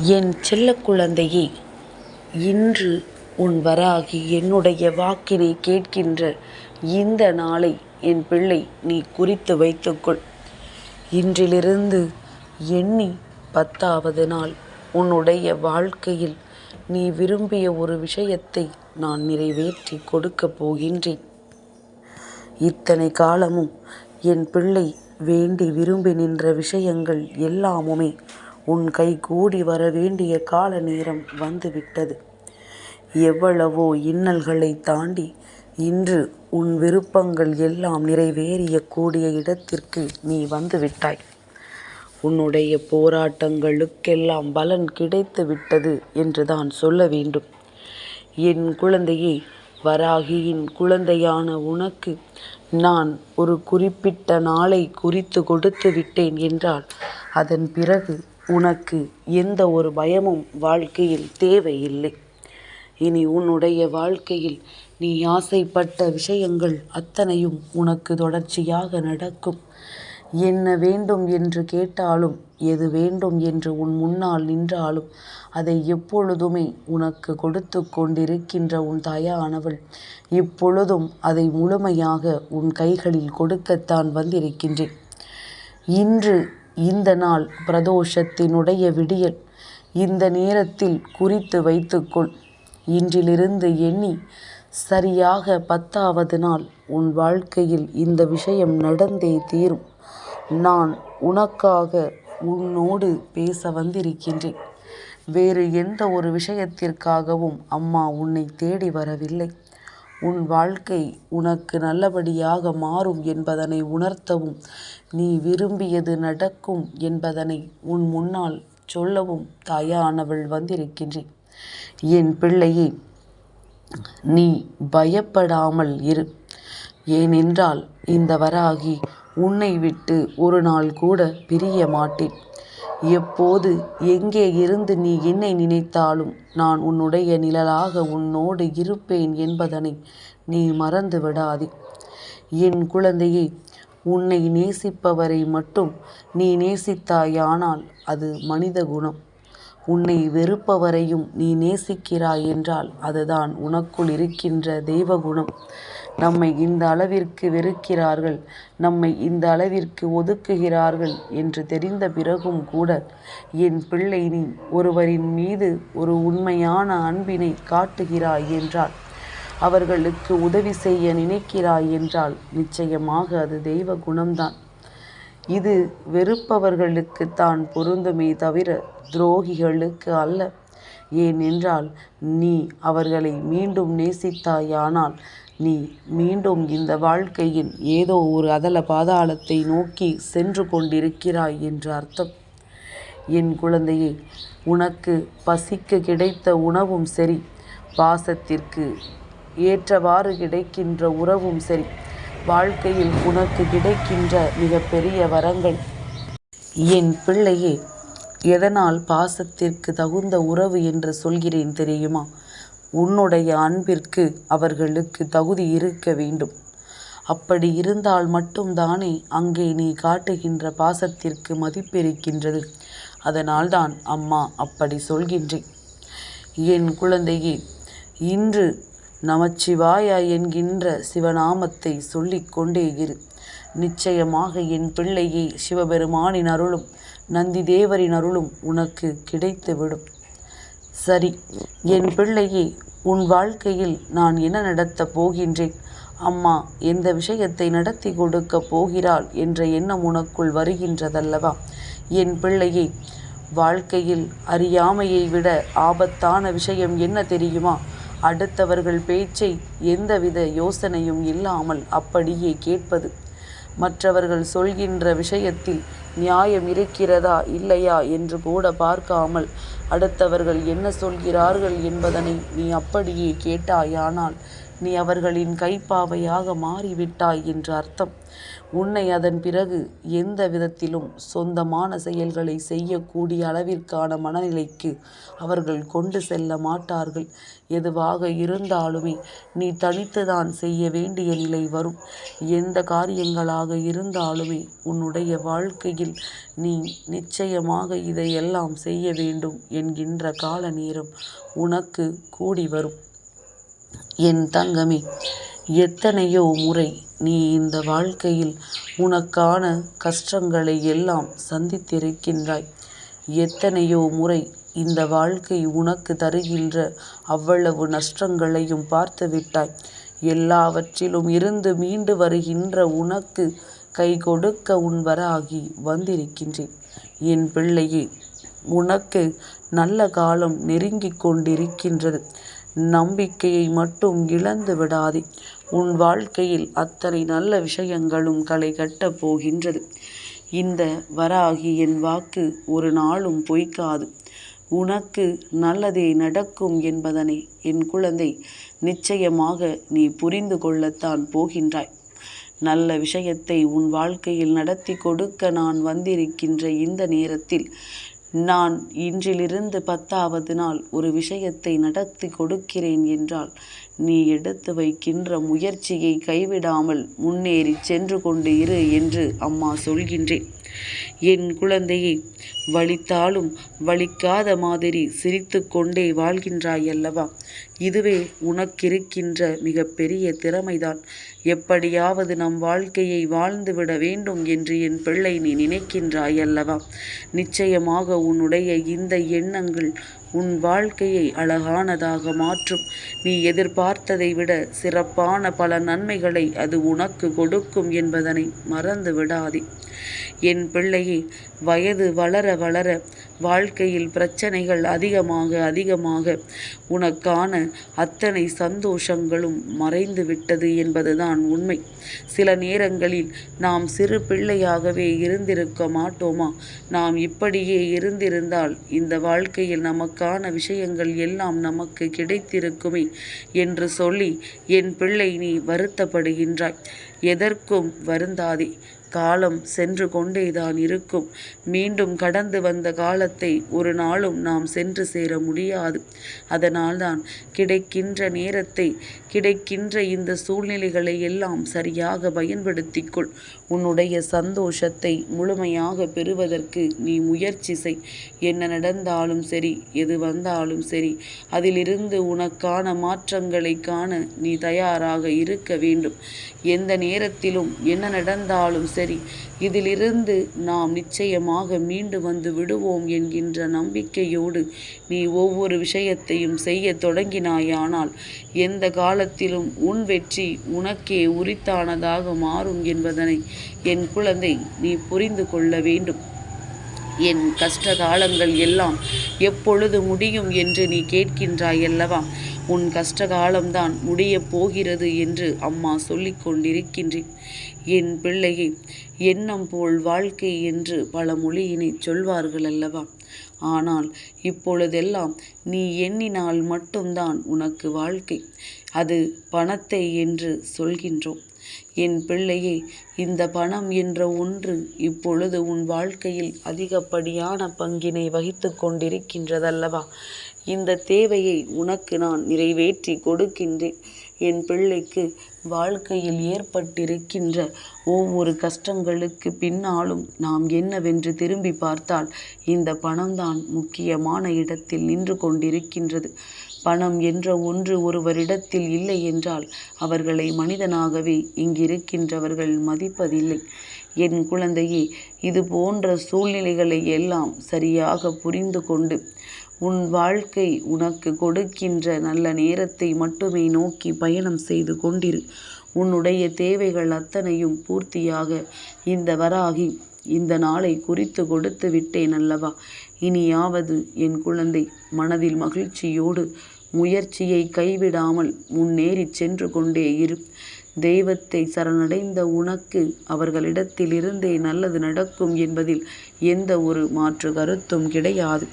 என் செல்ல குழந்தையே இன்று உன் வராகி என்னுடைய வாக்கினை கேட்கின்ற இந்த நாளை என் பிள்ளை நீ குறித்து வைத்துக்கொள். இன்றிலிருந்து எண்ணி பத்தாவது நாள் உன்னுடைய வாழ்க்கையில் நீ விரும்பிய ஒரு விஷயத்தை நான் நிறைவேற்றி கொடுக்கப் போகின்றேன். இத்தனை காலமும் என் பிள்ளை வேண்டி விரும்பி நின்ற விஷயங்கள் எல்லாமுமே உன் கை கூடி வர வேண்டிய கால நேரம் வந்துவிட்டது. எவ்வளவோ இன்னல்களை தாண்டி இன்று உன் விருப்பங்கள் எல்லாம் நிறைவேறிய கூடிய இடத்திற்கு நீ வந்துவிட்டாய். உன்னுடைய போராட்டங்களுக்கெல்லாம் பலன் கிடைத்து விட்டது என்றுதான் சொல்ல வேண்டும். என் குழந்தையே வராகியின் குழந்தையான உனக்கு நான் ஒரு குறிப்பிட்ட நாளை குறித்து கொடுத்து விட்டேன் என்றால் அதன் பிறகு உனக்கு எந்த ஒரு பயமும் வாழ்க்கையில் தேவையில்லை. இனி உன்னுடைய வாழ்க்கையில் நீ ஆசைப்பட்ட விஷயங்கள் அத்தனையும் உனக்கு தொடர்ச்சியாக நடக்கும். என்ன வேண்டும் என்று கேட்டாலும் எது வேண்டும் என்று உன் முன்னால் நின்றாலும் அதை எப்பொழுதுமே உனக்கு கொடுத்து கொண்டிருக்கின்ற உன் தாயானவள் இப்பொழுதும் அதை முழுமையாக உன் கைகளில் கொடுக்கத்தான் வந்திருக்கின்றேன். இன்று இந்த நாள் பிரதோஷத்தினுடைய விடியல். இந்த நேரத்தில் குறித்து வைத்துக்கொள். இன்றிலிருந்து எண்ணி சரியாக பத்தாவது நாள் உன் வாழ்க்கையில் இந்த விஷயம் நடந்தே தீரும். நான் உனக்காக உன்னோடு பேச வந்திருக்கின்றேன். வேறு எந்த ஒரு விஷயத்திற்காகவும் அம்மா உன்னை தேடி வரவில்லை. உன் வாழ்க்கை உனக்கு நல்லபடியாக மாறும் என்பதனை உணர்த்தவும் நீ விரும்பியது நடக்கும் என்பதனை உன் முன்னால் சொல்லவும் தாயானவள் வந்திருக்கின்றேன் என் பிள்ளையே நீ பயப்படாமல் இரு. ஏனென்றால் இந்த வராகி உன்னை விட்டு ஒரு நாள் கூட பிரிய மாட்டேன். எப்போது எங்கே இருந்து நீ என்னை நினைத்தாலும் நான் உன்னுடைய நிழலாக உன்னோடு இருப்பேன் என்பதனை நீ மறந்து விடாதே. என் குழந்தையே உன்னை நேசிப்பவரை மட்டும் நீ நேசித்தாயானால் அது மனித குணம். உன்னை வெறுப்பவரையும் நீ நேசிக்கிறாய் என்றால் அதுதான் உனக்குள் இருக்கின்ற தெய்வகுணம். நம்மை இந்த அளவிற்கு வெறுக்கிறார்கள் நம்மை இந்த அளவிற்கு ஒதுக்குகிறார்கள் என்று தெரிந்த பிறகும் கூட என் பிள்ளை நீ ஒருவரின் மீது ஒரு உண்மையான அன்பினை காட்டுகிறாய் என்றால் அவர்களுக்கு உதவி செய்ய நினைக்கிறாய் என்றால் நிச்சயமாக அது தெய்வ குணம்தான். இது வெறுப்பவர்களுக்கு தான் பொருந்துமே தவிர துரோகிகளுக்கு அல்ல. ஏனென்றால் நீ அவர்களை மீண்டும் நேசித்தாயானால் நீ மீண்டும் இந்த வாழ்க்கையின் ஏதோ ஒரு அதல பாதாளத்தை நோக்கி சென்று கொண்டிருக்கிறாய் என்று அர்த்தம். என் குழந்தையே உனக்கு பசிக்கு கிடைத்த உணவும் சரி பாசத்திற்கு ஏற்றவாறு கிடைக்கின்ற உறவும் சரி வாழ்க்கையில் உனக்கு கிடைக்கின்ற மிகப்பெரிய வரங்கள். என் பிள்ளையே எதனால் பாசத்திற்கு தகுந்த உறவு என்று சொல்கிறேன் தெரியுமா? உன்னுடைய அன்பிற்கு அவர்களுக்கு தகுதி இருக்க வேண்டும். அப்படி இருந்தால் மட்டும்தானே அங்கே நீ காட்டுகின்ற பாசத்திற்கு மதிப்பிருக்கின்றது. அதனால்தான் அம்மா அப்படி சொல்கின்றேன். என் குழந்தையே இன்று நமச்சிவாயா என்கின்ற சிவநாமத்தை சொல்லிக்கொண்டே இரு. நிச்சயமாக என் பிள்ளையை சிவபெருமானின் அருளும் நந்தி தேவரின் அருளும் உனக்கு கிடைத்துவிடும். சரி என் பிள்ளையே உன் வாழ்க்கையில் நான் என்ன நடத்தப் போகின்றேன்? அம்மா எந்த விஷயத்தை நடத்தி கொடுக்கப் போகிறாள் என்ற எண்ணம் உனக்குள் வருகின்றதல்லவா? என் பிள்ளையே வாழ்க்கையில் அறியாமையை விட ஆபத்தான விஷயம் என்ன தெரியுமா? அடுத்தவர்கள் பேச்சை எந்தவித யோசனையும் இல்லாமல் அப்படியே கேட்பது. மற்றவர்கள் சொல்கின்ற விஷயத்தில் நியாயம் இருக்கிறதா இல்லையா என்று கூட பார்க்காமல் அடுத்தவர்கள் என்ன சொல்கிறார்கள் என்பதனை நீ அப்படியே கேட்டாயானால் நீ அவர்களின் கைப்பாவையாக மாறிவிட்டாய் என்று அர்த்தம். உன்னை அதன் பிறகு எந்த விதத்திலும் சொந்தமான செயல்களை செய்யக்கூடிய அளவிற்கான மனநிலைக்கு அவர்கள் கொண்டு செல்ல மாட்டார்கள். எதுவாக இருந்தாலுமே நீ தனித்துதான் செய்ய வேண்டிய நிலை வரும். எந்த காரியங்களாக இருந்தாலுமே உன்னுடைய வாழ்க்கையில் நீ நிச்சயமாக இதையெல்லாம் செய்ய வேண்டும் என்கின்ற கால நேரம் உனக்கு கூடி வரும். என் தங்கமே எத்தனையோ முறை நீ இந்த வாழ்க்கையில் உனக்கான கஷ்டங்களை எல்லாம் சந்தித்திருக்கின்றாய். எத்தனையோ முறை இந்த வாழ்க்கை உனக்கு தருகின்ற அவ்வளவு நஷ்டங்களையும் பார்த்து விட்டாய். எல்லாவற்றிலும் இருந்து மீண்டு வருகின்ற உனக்கு கை கொடுக்க உன்வராகி வந்திருக்கின்றேன். என் பிள்ளையே உனக்கு நல்ல காலம் நெருங்கிக் கொண்டிருக்கின்றது. நம்பிக்கையை மட்டும் இழந்து விடாதே. உன் வாழ்க்கையில் அத்தனை நல்ல விஷயங்களும் களை கட்டப் போகின்றது. இந்த வராகி என் வாக்கு ஒரு நாளும் பொய்க்காது. உனக்கு நல்லதே நடக்கும் என்பதனை என் குழந்தை நிச்சயமாக நீ புரிந்து கொள்ளத்தான் போகின்றாய். நல்ல விஷயத்தை உன் வாழ்க்கையில் நடத்தி கொடுக்க நான் வந்திருக்கின்ற இந்த நேரத்தில் நான் இன்றிலிருந்து பத்தாவது நாள் ஒரு விஷயத்தை நடத்தி கொடுக்கிறேன் என்றால் நீ எடுத்து வைக்கின்ற முயற்சியை கைவிடாமல் முன்னேறி சென்று கொண்டு இரு என்று அம்மா சொல்கின்றேன். என் குழந்தையை வலித்தாலும் வலிக்காத மாதிரி சிரித்து கொண்டே வாழ்கின்றாய் அல்லவா இதுவே உனக்கிருக்கின்ற மிகப்பெரிய திறமைதான். எப்படியாவது நம் வாழ்க்கையை வாழ்ந்துவிட வேண்டும் என்று என் பிள்ளை நீ நினைக்கின்றாய் அல்லவா நிச்சயமாக உன்னுடைய இந்த எண்ணங்கள் உன் வாழ்க்கையை அழகானதாக மாற்றும். நீ எதிர்பார்த்ததை விட சிறப்பான பல நன்மைகளை அது உனக்கு கொடுக்கும் என்பதனை மறந்து விடாதே என் பிள்ளையே வயது வளர வளர வாழ்க்கையில் பிரச்சனைகள் அதிகமாக அதிகமாக. உனக்கான அத்தனை சந்தோஷங்களும் மறைந்து விட்டது என்பதுதான் உண்மை. சில நேரங்களில் நாம் சிறு பிள்ளையாகவே இருந்திருக்க மாட்டோமா? நாம் இப்படியே இருந்திருந்தால் இந்த வாழ்க்கையில் நமக்கான விஷயங்கள் எல்லாம் நமக்கு கிடைத்திருக்குமே என்று சொல்லி என் பிள்ளை நீ வருத்தப்படுகின்றாய். எதற்கும் வருந்தாதே. காலம் சென்று கொண்டேதான் இருக்கும். மீண்டும் கடந்து வந்த காலத்தை ஒரு நாளும் நாம் சென்று சேர முடியாது. அதனால்தான் கிடைக்கின்ற நேரத்தை கிடைக்கின்ற இந்த சூழ்நிலைகளை எல்லாம் சரியாக பயன்படுத்திக்கொள். உன்னுடைய சந்தோஷத்தை முழுமையாக பெறுவதற்கு நீ முயற்சி செய். என்ன நடந்தாலும் சரி எது வந்தாலும் சரி அதிலிருந்து உனக்கான மாற்றங்களை காண நீ தயாராக இருக்க வேண்டும். எந்த நேரத்திலும் என்ன நடந்தாலும் சரி இதிலிருந்து நாம் நிச்சயமாக மீண்டு வந்து விடுவோம் என்கின்ற நம்பிக்கையோடு நீ ஒவ்வொரு விஷயத்தையும் செய்ய தொடங்கினாயானால் எந்த காலத்திலும் உன் வெற்றி உனக்கே உரித்தானதாக மாறும் என்பதனை என் குழந்தை நீ புரிந்து கொள்ள வேண்டும். என் கஷ்ட காலங்கள் எல்லாம் எப்பொழுது முடியும் என்று நீ கேட்கின்றாய் அல்லவா உன் கஷ்டகாலம்தான் முடியப் போகிறது என்று அம்மா சொல்லிக் கொண்டிருக்கின்றேன். என் பிள்ளையை எண்ணம் போல் வாழ்க்கை என்று பல மொழியினை சொல்வார்கள் அல்லவா ஆனால் இப்பொழுதெல்லாம் நீ எண்ணினால் மட்டும்தான் உனக்கு வாழ்க்கை. அது பணத்தை என்று சொல்கின்றோம். என் பிள்ளையே இந்த பணம் என்ற ஒன்று இப்பொழுது உன் வாழ்க்கையில் அதிகப்படியான பங்கினை வகித்து கொண்டிருக்கின்றதல்லவா? இந்த தேவையை உனக்கு நான் நிறைவேற்றி கொடுக்கின்றேன். என் பிள்ளைக்கு வாழ்க்கையில் ஏற்பட்டிருக்கின்ற ஒவ்வொரு கஷ்டங்களுக்கு பின்னாலும் நாம் என்னவென்று திரும்பி பார்த்தால் இந்த பணம்தான் முக்கியமான இடத்தில் நின்று கொண்டிருக்கின்றது. பணம் என்ற ஒன்று ஒருவரிடத்தில் இல்லை என்றால் அவர்களை மனிதனாகவே இங்கிருக்கின்றவர்கள் மதிப்பதில்லை. என் குழந்தையே இது போன்ற சூழ்நிலைகளை எல்லாம் சரியாக புரிந்து கொண்டு உன் வாழ்க்கை உனக்கு கொடுக்கின்ற நல்ல நேரத்தை மட்டுமே நோக்கி பயணம் செய்து கொண்டிரு. உன்னுடைய தேவைகள் அத்தனையும் பூர்த்தியாக. இந்த வராகி இந்த நாளை குறித்து கொடுத்து விட்டேன் அல்லவா? இனியாவது என் குழந்தை மனதில் மகிழ்ச்சியோடு முயற்சியை கைவிடாமல் முன்னேறி சென்று கொண்டே இரு. தெய்வத்தை சரணடைந்த உனக்கு அவர்களிடத்திலிருந்தே நல்லது நடக்கும் என்பதில் எந்த ஒரு மாற்று கருத்தும் கிடையாது.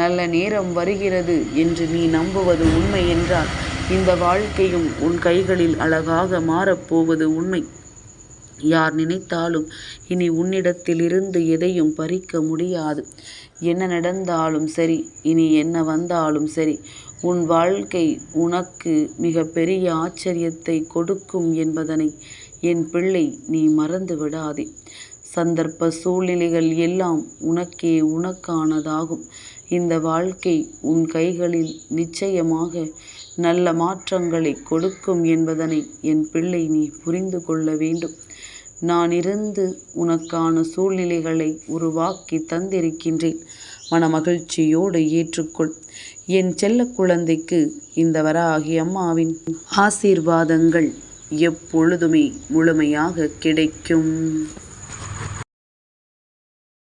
நல்ல நேரம் வருகிறது என்று நீ நம்புவது உண்மை என்றால் இந்த வாழ்க்கையும் உன் கைகளில் அழகாக மாறப்போவது உண்மை யார் நினைத்தாலும் இனி உன்னிடத்திலிருந்து எதையும் பறிக்க முடியாது. என்ன நடந்தாலும் சரி இனி என்ன வந்தாலும் சரி உன் வாழ்க்கை உனக்கு மிக பெரிய ஆச்சரியத்தை கொடுக்கும் என்பதனை என் பிள்ளை நீ மறந்து விடாதே. சந்தர்ப்ப சூழ்நிலைகள் எல்லாம் உனக்கே உனக்கானதாகும். இந்த வாழ்க்கை உன் கைகளில் நிச்சயமாக நல்ல மாற்றங்களைக் கொடுக்கும் என்பதனை என் பிள்ளை நீ புரிந்து கொள்ள வேண்டும். நான் இருந்து உனக்கான சூழ்நிலைகளை உருவாக்கித் தந்திருக்கின்றேன். மனமகிழ்ச்சியோடு ஏற்றுக்கொள். என் செல்லக் குழந்தைக்கு இந்த வராகி அம்மாவின் ஆசீர்வாதங்கள் எப்பொழுதுமே முழுமையாகக் கிடைக்கும்.